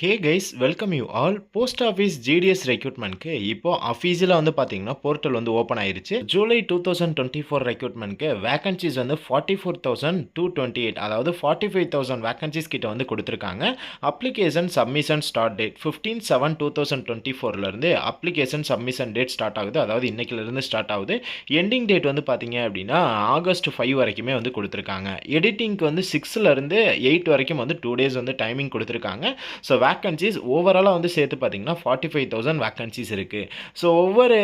Hey guys welcome you all post office GDS ரெக்யூட்மெண்ட்க்கு இப்போ அஃபீஷியலாக வந்து பார்த்தீங்கன்னா போர்ட்டல் வந்து ஓப்பன் ஆயிருச்சு. July two thousand twenty four ரெக்ரூட்மெண்ட்க்கு vacancies வந்து forty four thousand two twenty eight அதாவது ஃபார்ட்டி ஃபைவ் தௌசண்ட் வேகன்சிஸ் கிட்ட வந்து கொடுத்துருக்காங்க. Application submission start date fifteen seven two thousand twenty ஃபோர்லேருந்து application submission date start ஆகுது. அதாவது இன்னைக்கிலேருந்து ஸ்டார்ட் ஆகுது. எண்டிங் டேட் வந்து பார்த்தீங்க அப்படின்னா ஆகஸ்ட் ஃபைவ் வரைக்குமே வந்து கொடுத்துருக்காங்க. எடிட்டிங்க்கு வந்து சிக்ஸ்லேருந்து எயிட் வரைக்கும் வந்து டூ டேஸ் வந்து டைமிங் கொடுத்துருக்காங்க. ஸோ வேக்கன்சிஸ் ஓவராலாக வந்து சேர்த்து பார்த்தீங்கன்னா ஃபார்ட்டி ஃபைவ் தௌசண்ட் வேக்கன்சிஸ் இருக்குது ஸோ ஒவ்வொரு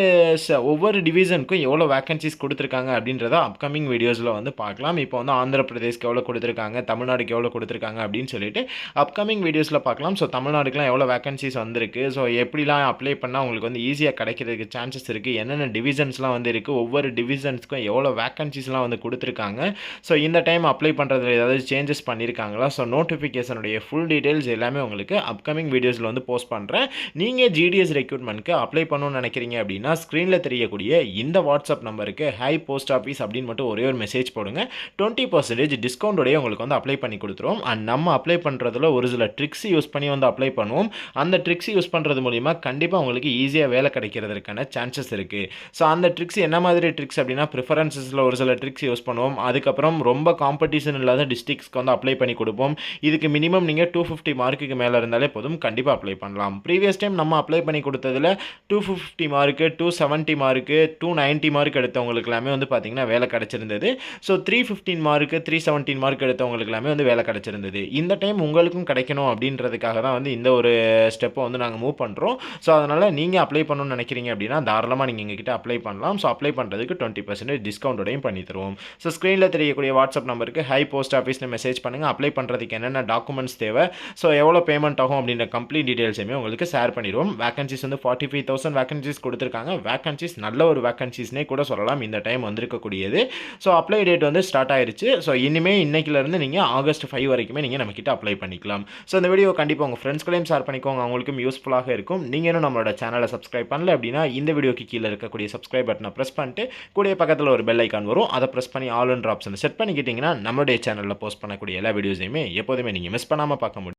ஒவ்வொரு டிவிஷனுக்கும் எவ்வளோ வேக்கன்சிஸ் கொடுத்துருக்காங்க அப்படின்றத அப்கமிங் வீடியோஸில் வந்து பார்க்கலாம். இப்போ வந்து ஆந்திர பிரதேஷ்க்கு எவ்வளோ கொடுத்துருக்காங்க தமிழ்நாடுக்கு எவ்வளோ கொடுத்துருக்காங்க அப்படின்னு சொல்லிட்டு அப்கமிங் வீடியோஸில் பார்க்கலாம். ஸோ தமிழ்நாடுக்குலாம் எவ்வளோ வேக்கன்சிஸ் வந்திருக்கு? ஸோ எப்படிலாம் அப்ளை பண்ணால் உங்களுக்கு வந்து ஈஸியாக கிடைக்கிறதுக்கு சான்சஸ் இருக்குது என்னென்ன டிவிஷன்ஸ்லாம் வந்து இருக்குது ஒவ்வொரு டிவிஷன்ஸ்க்கும் எவ்வளோ வேக்கன்சிஸ்லாம் வந்து கொடுத்துருக்காங்க? ஸோ இந்த டைம் அப்ளை பண்ணுறதுல ஏதாவது சேஞ்சஸ் பண்ணியிருக்காங்களா ஸோ நோட்டிஃபிகேஷனுடைய ஃபுல் டீட்டெயில்ஸ் எல்லாமே உங்களுக்கு அப்கமிங் வீடியோஸில் வந்து போஸ்ட் பண்ணுறேன் நீங்கள் ஜிடிஎஸ் ரெக்ரூட்மெண்ட்க்கு அப்ளை பண்ணணும்னு நினைக்கிறீங்க அப்படின்னா ஸ்க்ரீனில் தெரியக்கூடிய இந்த வாட்ஸ்அப் நம்பருக்கு ஹை போஸ்ட் ஆஃபீஸ் அப்படின்னு மட்டும் ஒரே ஒரு மெசேஜ் போடுங்க. டுவெண்ட்டி பர்சன்டேஜ் டிஸ்கவுண்டோடய உங்களுக்கு வந்து அப்ளை பண்ணி கொடுத்துருவோம் அண்ட் நம்ம அப்ளை பண்ணுறதுல ஒரு சில ட்ரிக்ஸ் யூஸ் பண்ணி வந்து அப்ளை பண்ணுவோம். அந்த ட்ரிக்ஸ் யூஸ் பண்ணுறது மூலிமா கண்டிப்பாக உங்களுக்கு ஈஸியாக வேலை கிடைக்கிறதுக்கான சான்சஸ் இருக்குது ஸோ அந்த ட்ரிக்ஸ் என்ன மாதிரி ட்ரிக்ஸ் அப்படின்னா ப்ரிஃபரன்சஸில் ஒரு சில ட்ரிக்ஸ் யூஸ் பண்ணுவோம். அதுக்கப்புறம் ரொம்ப காம்படிஷன் இல்லாத டிஸ்ட்ரிக்ஸ்க்கு வந்து அப்ளை பண்ணி கொடுப்போம். இதுக்கு மினிமம் நீங்கள் டூ ஃபிஃப்டி மார்க்குக்கு மேலே இருந்தாலே போதும் கண்டிப்பாக அப்ளை பண்ணலாம். ப்ரீவியஸ் டைம் நம்ம அப்ளை பண்ணி கொடுத்ததில் two fifty mark two seventy mark two ninety mark எடுத்தவங்களுக்கு எல்லாமே வந்து பார்த்திங்கன்னா வேலை கிடச்சிருந்தது. So three fifteen mark three seventeen mark எடுத்தவங்களுக்கு எல்லாமே வந்து வேலை கிடச்சிருந்தது. இந்த டைம் உங்களுக்கும் கிடைக்கணும் அப்படின்றதுக்காக தான் வந்து இந்த ஒரு ஸ்டெப்பை வந்து நாங்கள் மூவ் பண்ணுறோம் ஸோ அதனால் நீங்கள் அப்ளை பண்ணணும்னு நினைக்கிறீங்க அப்படின்னா தாராளமாக நீங்கள் எங்ககிட்ட அப்ளை பண்ணலாம். ஸோ அப்ளை பண்ணுறதுக்கு டுவெண்ட்டி பர்சன்டேஜ் டிஸ்கவுண்டோடையும் பண்ணி தருவோம். ஸோ ஸ்க்ரீனில் தெரியக்கூடிய வாட்ஸ்அப் நம்பருக்கு ஹை போஸ்ட் ஆஃபீஸில் மெசேஜ் பண்ணுங்கள் அப்ளை பண்ணுறதுக்கு என்னென்ன டாக்குமெண்ட்ஸ் தேவை? ஸோ எவ்வளோ பேமெண்ட் ஆகும்? அப்படின்ற கம்ப்ளீட் டீடைல்ஸுமே உங்களுக்கு ஷேர் பண்ணிடுவோம். வேகன்சிஸ் வந்து ஃபார்ட்டி ஃபைவ் தௌசண்ட் வேகன்சிஸ் கொடுத்துருக்காங்க. வேகன்சிஸ் நல்ல ஒரு வேகன்சிஸ்னே கூட சொல்லலாம். இந்த டைம் வந்திருக்கக்கூடியது. ஸோ அப்ளை டேட் வந்து ஸ்டார்ட் ஆயிருச்சு. ஸோ இனிமேல் இன்றைக்கிலேருந்து நீங்கள் ஆகஸ்ட் ஃபைவ் வரைக்குமே நீங்கள் நம்மக்கிட்ட அப்ளை பண்ணிக்கலாம். ஸோ இந்த வீடியோ கண்டிப்பாக உங்கள் ஃப்ரெண்ட்ஸ்களையும் ஷேர் பண்ணிக்கோங்க. அவங்களுக்கும் யூஸ்ஃபுல்லாக இருக்கும். நீங்கள் இன்னும் நம்மளோட சேனலை சப்ஸ்கிரைப் பண்ணல அப்படின்னா இந்த வீடியோக்கு கீழே இருக்கக்கூடிய சப்ஸ்கிரைப் பட்டனை ப்ரெஸ் பண்ணிட்டு கூடிய பக்கத்தில் ஒரு பெல் ஐக்கான் வரும். அதை ப்ரெஸ் பண்ணி ஆல் என்ற ஆப்ஷனை செட் பண்ணிக்கிட்டிங்கன்னா நம்மளுடைய சேனலில் போஸ்ட் பண்ணக்கூடிய எல்லா வீடியோஸையுமே எப்போதுமே நீங்கள் மிஸ் பண்ணாமல் பார்க்க முடியும்.